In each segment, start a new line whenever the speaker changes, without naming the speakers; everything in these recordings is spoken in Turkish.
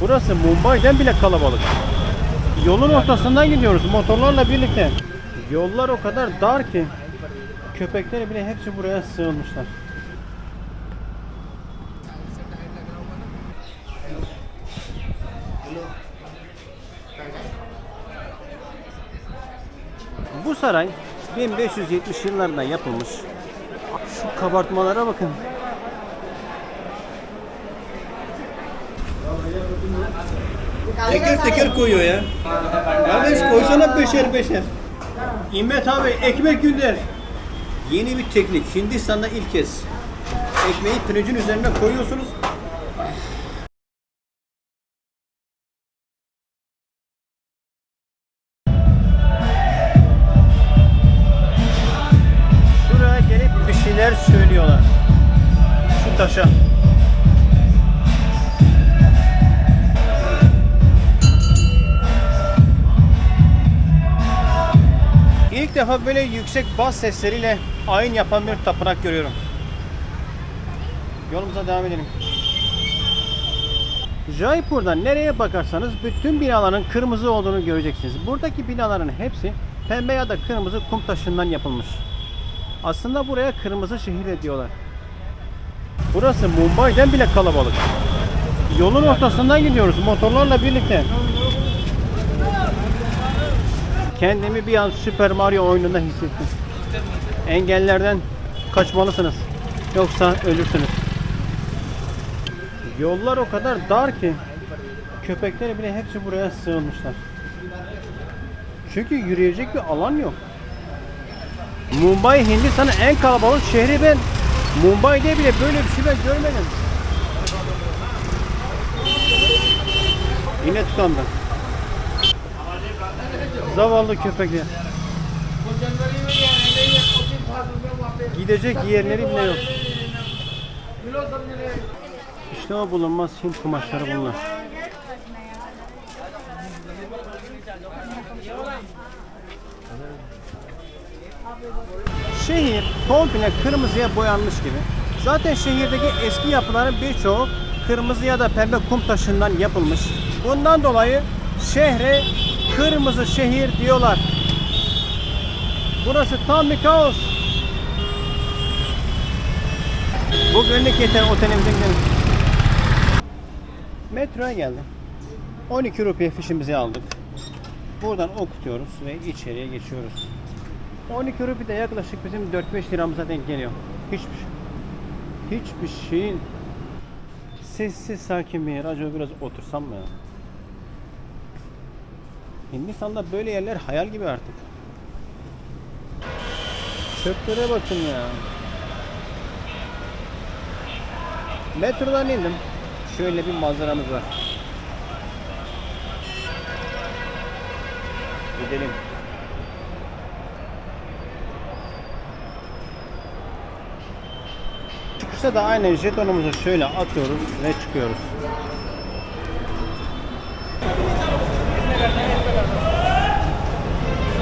Burası Mumbai'den bile kalabalık. Yolun ortasından gidiyoruz motorlarla birlikte. Yollar o kadar dar ki köpekleri bile hepsi buraya sığınmışlar. Bu saray 1570 yıllarında yapılmış. Şu kabartmalara bakın. Teker teker koyuyor ya. Abi koysana beşer beşer. İmmet abi ekmek gönder. Yeni bir teknik. Hindistan'da ilk kez. Ekmeği pirincin üzerine koyuyorsunuz. Böyle yüksek bas sesleriyle ayin yapan bir tapınak görüyorum. Yolumuza devam edelim. Jaipur'dan nereye bakarsanız bütün binaların kırmızı olduğunu göreceksiniz. Buradaki binaların hepsi pembe ya da kırmızı kum taşından yapılmış. Aslında buraya kırmızı şehir diyorlar. Burası Mumbai'den bile kalabalık. Yolun ortasından gidiyoruz motorlarla birlikte. Kendimi bir an Super Mario oyununda hissettim. Engellerden kaçmalısınız. Yoksa ölürsünüz. Yollar o kadar dar ki köpekleri bile hepsi buraya sığınmışlar. Çünkü yürüyecek bir alan yok. Mumbai Hindistan'ın en kalabalık şehri ben Mumbai'de bile böyle bir şey ben görmedim. Yine tıkandı. Zavallı köpekler. Gidecek yerleri bile yok. İşte o bulunmaz Hint kumaşları bunlar. Şehir komple kırmızıya boyanmış gibi. Zaten şehirdeki eski yapıların birçoğu kırmızı ya da pembe kum taşından yapılmış. Bundan dolayı şehre kırmızı şehir diyorlar. Burası tam bir kaos. Bugünlük yeter otelimize gidelim. Metroya geldim. 12 rupiye fişimizi aldık. Buradan okutuyoruz ve içeriye geçiyoruz. 12 rupi de yaklaşık bizim 4-5 liramıza denk geliyor. Hiçbir hiçbir şeyin sessiz sakin bir yer. Acaba biraz otursam mı ya? Hindistan'da böyle yerler hayal gibi artık. Çöplere bakın ya. Metrodan indim. Şöyle bir manzaramız var. Gidelim. Çıkışta da aynen jetonumuzu şöyle atıyoruz ve çıkıyoruz.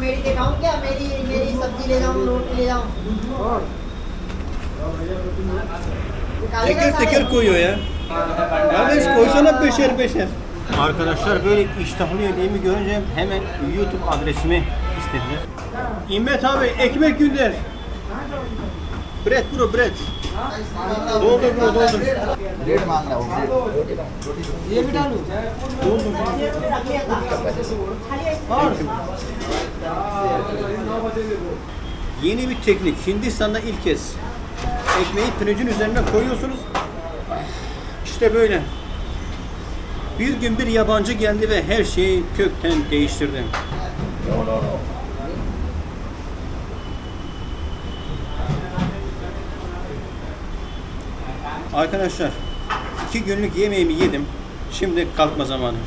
मेरी के खाऊं क्या मेरी मेरी सब्जी ले जाऊं रोटी ले जाऊं
Teker teker koyuyor ya. Abi koysana beşer beşer. Arkadaşlar böyle iştahlı yediğimi görünce hemen YouTube adresimi istediler. İmmet abi ekmek gönder. Bread bro bread. Doldur bro doldur.
Rate मांग रहा हूँ
ये भी डालू
Doldur. Yeni bir teknik. Hindistan'da ilk kez. Ekmeği pirincin üzerine koyuyorsunuz. İşte böyle. Bir gün bir yabancı geldi ve her şeyi kökten değiştirdi. Arkadaşlar iki günlük yemeğimi yedim. Şimdi kalkma zamanı.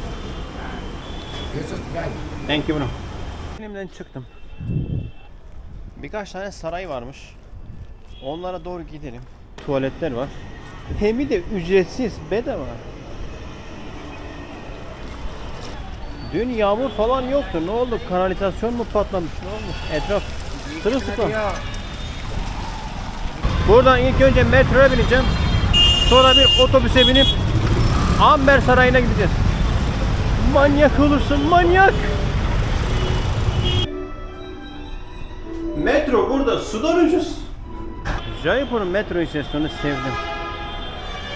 Thank you bro. Elimden çıktım. Birkaç tane saray varmış. Onlara doğru gidelim. Tuvaletler var. Hem de ücretsiz, bedava. Dün yağmur falan yoktu. Ne oldu? Kanalizasyon mu patlamış? Ne olmuş? Etraf sırılsıklam. Buradan ilk önce metroya bineceğim. Sonra bir otobüse binip Amber Sarayı'na gideceğiz. Manyak olursun manyak. Metro burada sudan ucuz. Jaipur'un metro istasyonunu sevdim.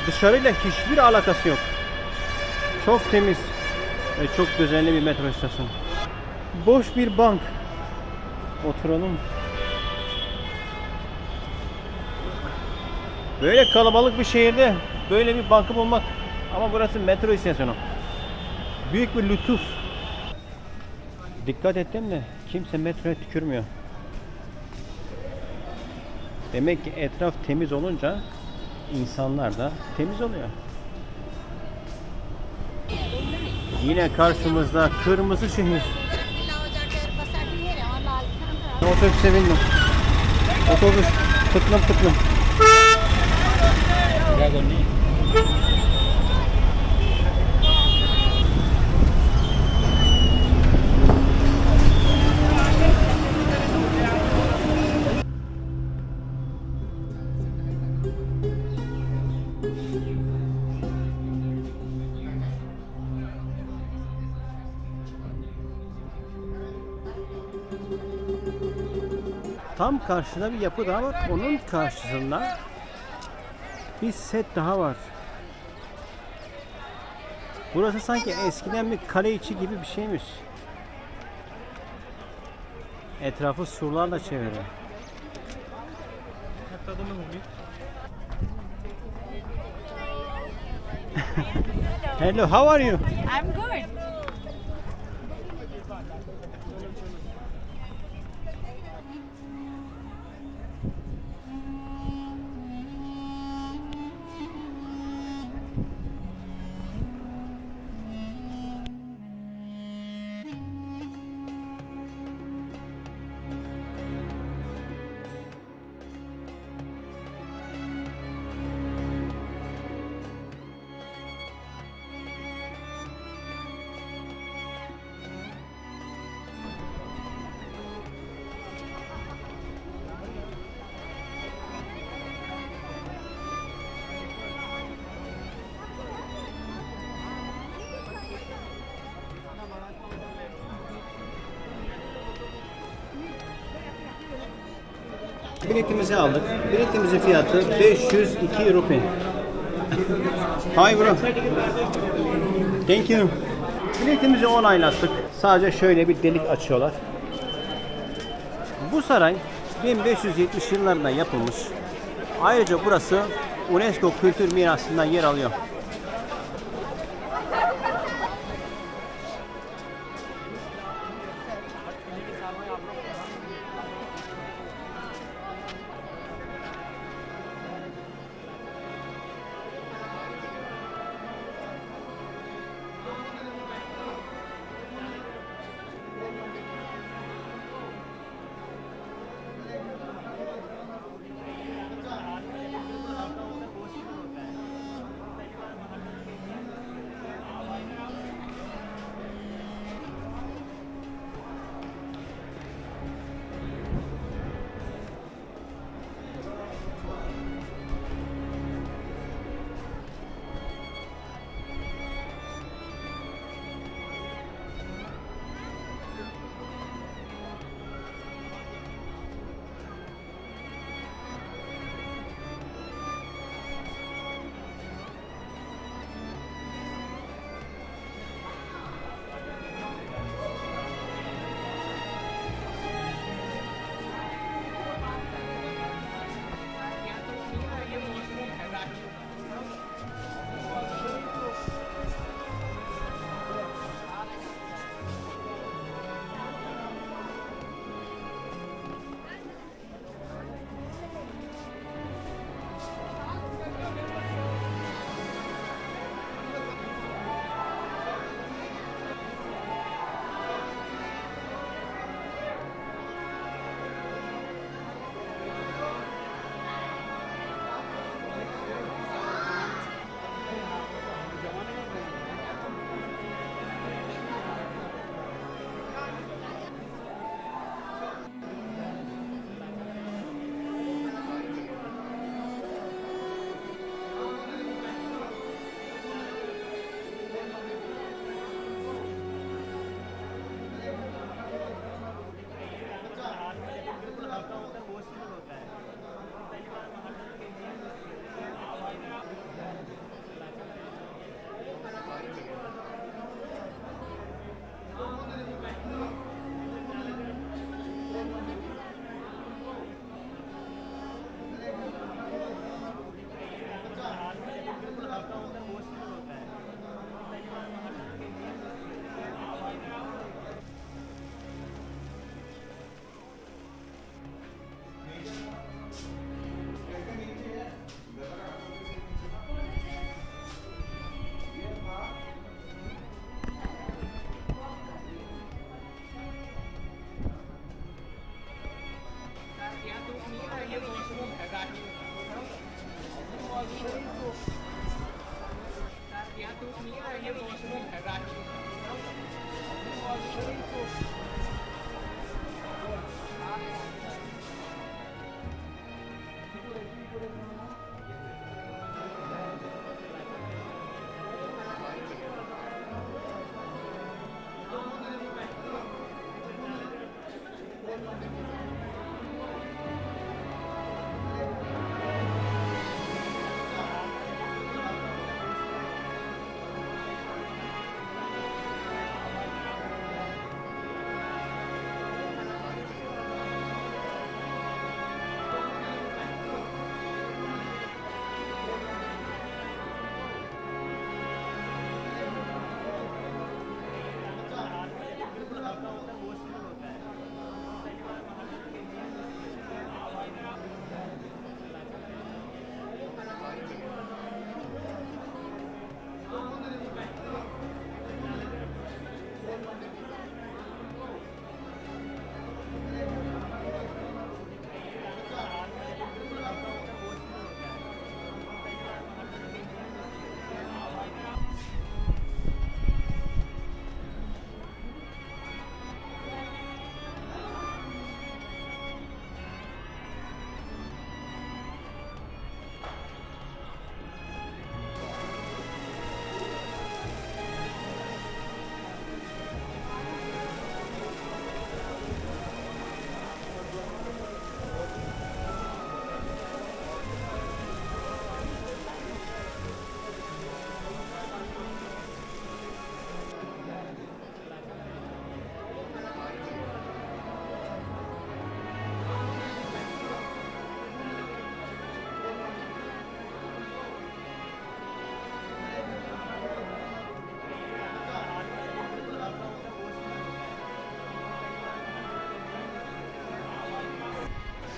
Dışarıyla hiçbir alakası yok. Çok temiz ve çok düzenli bir metro istasyonu. Boş bir bank. Oturalım. Böyle kalabalık bir şehirde böyle bir bankı bulmak ama burası metro istasyonu. Büyük bir lütuf. Dikkat ettim de kimse metroya tükürmüyor. Demek ki etraf temiz olunca insanlar da temiz oluyor. Yine karşımızda kırmızı şehir. Otobüse bindim. Otobüs tıklım tıklım. Tam karşıda bir yapı daha var. Onun karşısında bir set daha var. Burası sanki eskiden bir kale içi gibi bir şeymiş. Etrafı surlarla çevrili. Hello, how are you?
I'm good.
Biletimizi aldık. Biletimizin fiyatı 502 rupi. Hi bro. Thank you. Biletimizi onaylattık. Sadece şöyle bir delik açıyorlar. Bu saray 1570 yıllarında yapılmış. Ayrıca burası UNESCO Kültür Mirası'ndan yer alıyor.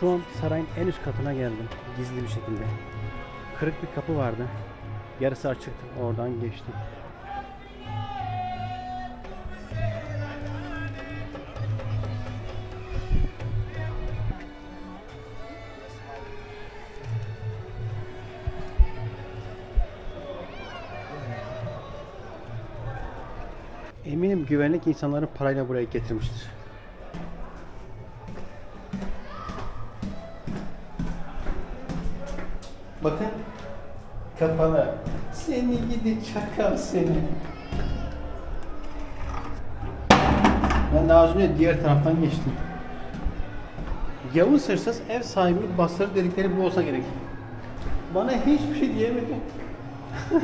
Şu an sarayın en üst katına geldim. Gizli bir şekilde. Kırık bir kapı vardı. Yarısı açıktı. Oradan geçtim. Eminim güvenlik insanları parayla buraya getirmiştir. Bakın kapalı. Seni gidi çakal seni. Ben daha önce diğer taraftan geçtim. Yavuz hırsız ev sahibi bastırı dedikleri bu olsa gerek. Bana hiçbir şey diyemedi.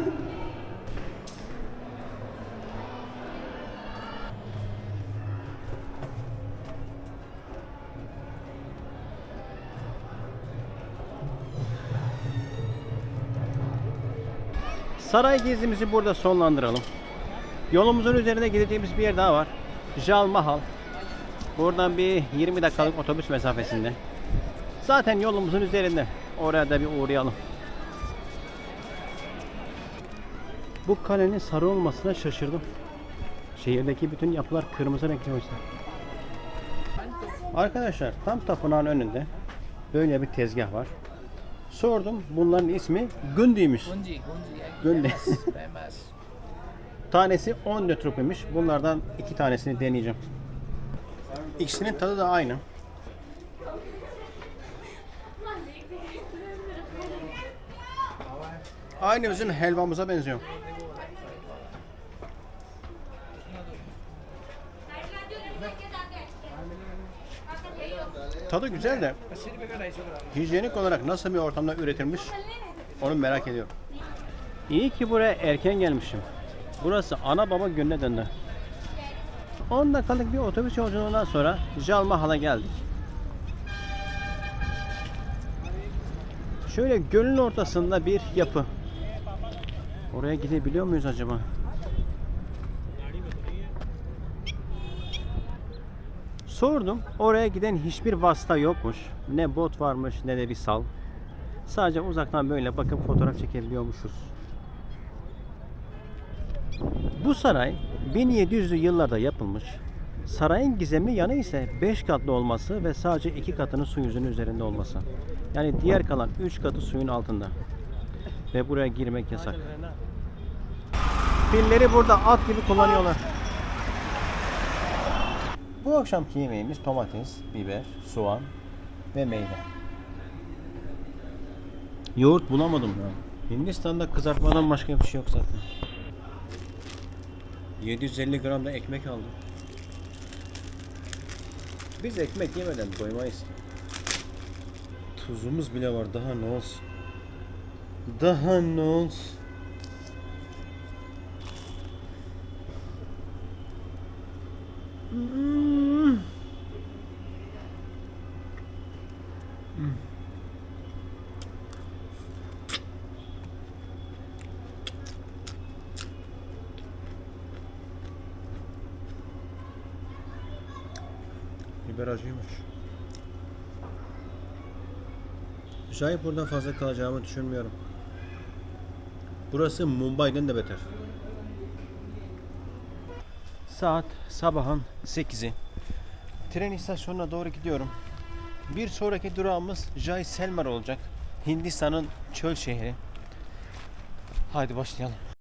Saray gezimizi burada sonlandıralım. Yolumuzun üzerinde gideceğimiz bir yer daha var. Jal Mahal. Buradan bir 20 dakikalık otobüs mesafesinde. Zaten yolumuzun üzerinde. Oraya da bir uğrayalım. Bu kalenin sarı olmasına şaşırdım. Şehirdeki bütün yapılar kırmızı renkli oysa. Arkadaşlar tam tapınağın önünde böyle bir tezgah var. Sordum bunların ismi Gündi'ymiş.
Famous, famous.
Tanesi 14 rupimiş. Bunlardan iki tanesini deneyeceğim. İkisinin tadı da aynı. Aynı bizim helvamıza benziyor. Tadı güzel de hijyenik olarak nasıl bir ortamda üretilmiş onu merak ediyorum. İyi ki buraya erken gelmişim. Burası ana baba gönlüne döndü. 10 dakikalık bir otobüs yolculuğundan sonra Jalmahal'a geldik. Şöyle gölün ortasında bir yapı. Oraya gidebiliyor muyuz acaba? Sordum. Oraya giden hiçbir vasıta yokmuş. Ne bot varmış ne de bir sal. Sadece uzaktan böyle bakıp fotoğraf çekebiliyormuşuz. Bu saray 1700'lü yıllarda yapılmış. Sarayın gizemli yanı ise 5 katlı olması ve sadece 2 katının su yüzünün üzerinde olması. Yani diğer kalan 3 katı suyun altında. Ve buraya girmek yasak. Filleri burada at gibi kullanıyorlar. Bu akşamki yemeğimiz domates, biber, soğan ve meyve. Yoğurt bulamadım ya. Hindistan'da kızartmadan başka bir şey yok zaten. 750 gram da ekmek aldım. Biz ekmek yemeden doymayız. Tuzumuz bile var daha ne olsun. Daha ne olsun. Biber acıymış. Şayet buradan fazla kalacağımı düşünmüyorum. Burası Mumbai'den de beter. Saat sabahın 8'i. Tren istasyonuna doğru gidiyorum. Bir sonraki durağımız Jaisalmer olacak. Hindistan'ın çöl şehri. Haydi başlayalım.